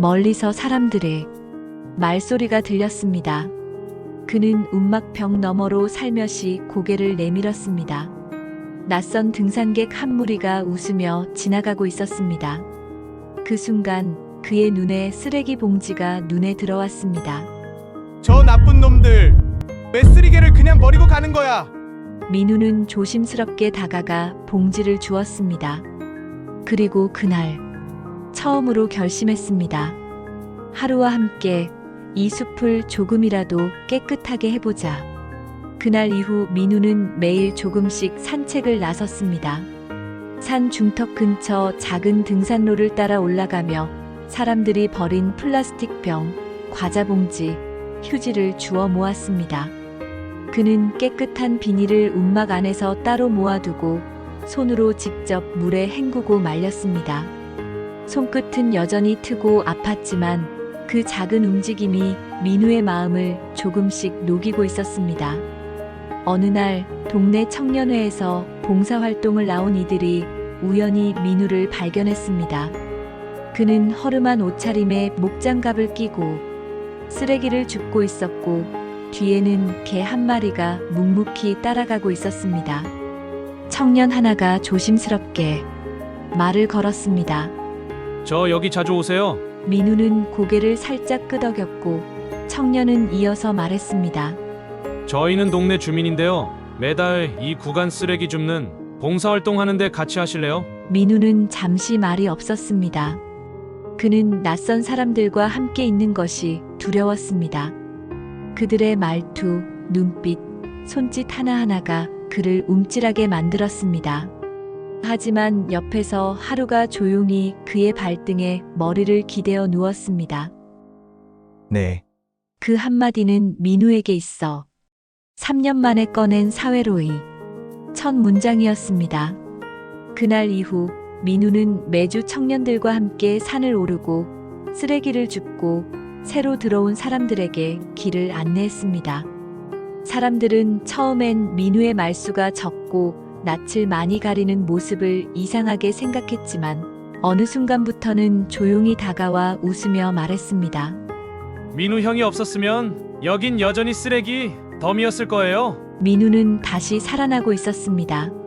멀리서 사람들의 말소리가 들렸습니다. 그는 움막벽 너머로 살며시 고개를 내밀었습니다. 낯선 등산객 한 무리가 웃으며 지나가고 있었습니다. 그 순간 그의 눈에 쓰레기 봉지가 눈에 들어왔습니다. 저 나쁜 놈들 왜 쓰리개를 그냥 버리고 가는 거야? 민우는 조심스럽게 다가가 봉지를 주었습니다. 그리고 그날 처음으로 결심했습니다. 하루와 함께 이 숲을 조금이라도 깨끗하게 해보자. 그날 이후 민우는 매일 조금씩 산책을 나섰습니다. 산 중턱 근처 작은 등산로를 따라 올라가며 사람들이 버린 플라스틱 병, 과자 봉지, 휴지를 주워 모았습니다. 그는 깨끗한 비닐을 움막 안에서 따로 모아두고 손으로 직접 물에 헹구고 말렸습니다. 손끝은 여전히 트고 아팠지만 그 작은 움직임이 민우의 마음을 조금씩 녹이고 있었습니다. 어느 날 동네 청년회에서 봉사활동을 나온 이들이 우연히 민우를 발견했습니다. 그는 허름한 옷차림에 목장갑을 끼고 쓰레기를 줍고 있었고 뒤에는 개 한 마리가 묵묵히 따라가고 있었습니다. 청년 하나가 조심스럽게 말을 걸었습니다. 저 여기 자주 오세요. 민우는 고개를 살짝 끄덕였고 청년은 이어서 말했습니다. 저희는 동네 주민인데요. 매달 이 구간 쓰레기 줍는 봉사활동 하는데 같이 하실래요? 민우는 잠시 말이 없었습니다. 그는 낯선 사람들과 함께 있는 것이 두려웠습니다. 그들의 말투, 눈빛, 손짓 하나하나가 그를 움찔하게 만들었습니다. 하지만 옆에서 하루가 조용히 그의 발등에 머리를 기대어 누웠습니다. 네. 그 한마디는 민우에게 있어 3년 만에 꺼낸 사회로의 첫 문장이었습니다. 그날 이후 민우는 매주 청년들과 함께 산을 오르고 쓰레기를 줍고 새로 들어온 사람들에게 길을 안내했습니다. 사람들은 처음엔 민우의 말수가 적고 낯을 많이 가리는 모습을 이상하게 생각했지만 어느 순간부터는 조용히 다가와 웃으며 말했습니다. 민우 형이 없었으면 여긴 여전히 쓰레기 덤이었을 거예요. 민우는 다시 살아나고 있었습니다.